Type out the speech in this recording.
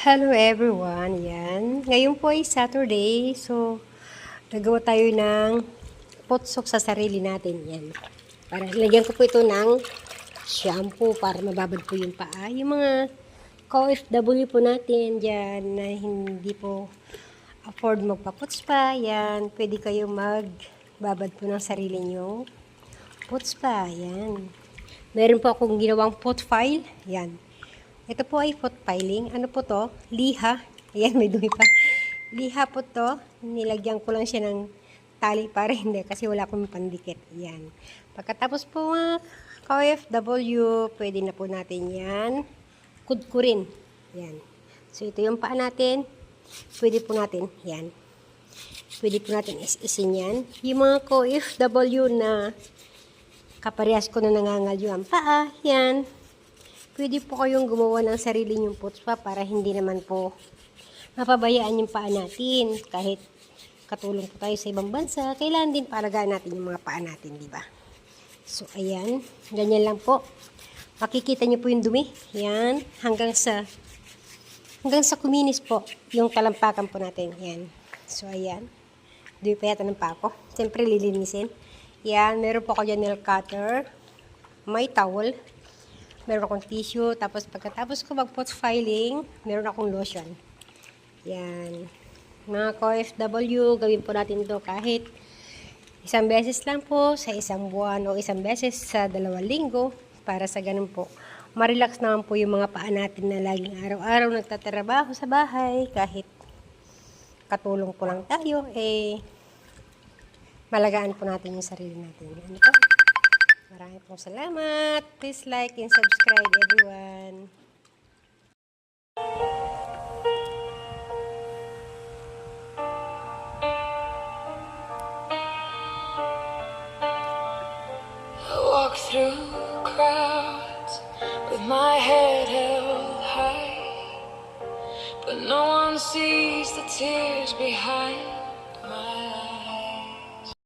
Hello everyone, yan. Ngayon po ay Saturday, so nagawa tayo ng potsok sa sarili natin, yan. Para lagyan ko po ito ng shampoo para mababad po yung paa. Yung mga OFW po natin dyan na hindi po afford magpa-puts pa, yan. Pwede kayo magbabad po ng sarili nyo. Puts pa, yan. Meron po akong ginawang pot file, yan. Ito po ay foot filing. Ano po to? Liha. Ayan, may dumi pa. Liha po to. Nilagyan ko lang siya ng tali para hindi kasi wala akong pandikit. Ayan. Pagkatapos po mga OFW, pwede na po natin yan. Kudkurin. Ayan. So, ito yung paa natin. Pwede po natin. Yan. Pwede po natin is-isin yan. Yung mga OFW na kaparehas ko na nangangalyo ang paa. Yan pwede po kayong gumawa ng sarili nyong putspa para hindi naman po mapabayaan yung paa natin. Kahit katulong po tayo sa ibang bansa, kailangan din palagaan natin yung mga paa natin, di ba? So, ayan. Ganyan lang po. Makikita niyo po yung dumi. Yan. Hanggang sa hanggang sa kuminis po yung talampakan po natin. Yan. So, ayan. Dumi pa yata ng paa ko. Siyempre, lilinisin. Yan. Meron po ako dyan nail cutter. May towel meron akong tissue, tapos pagkatapos ko mag-pot filing, meron akong lotion. Yan. Mga OFW, gawin po natin to kahit isang beses lang po sa isang buwan o isang beses sa dalawang linggo para sa ganun po. Marilax naman po yung mga paa natin na laging araw-araw nagtatrabaho sa bahay kahit katulong po lang tayo, eh malagaan po natin yung sarili natin. Ano po? Maraming pong salamat. Please like and subscribe everyone. Walk through crowds with my head held high, but no one sees the tears behind my eyes.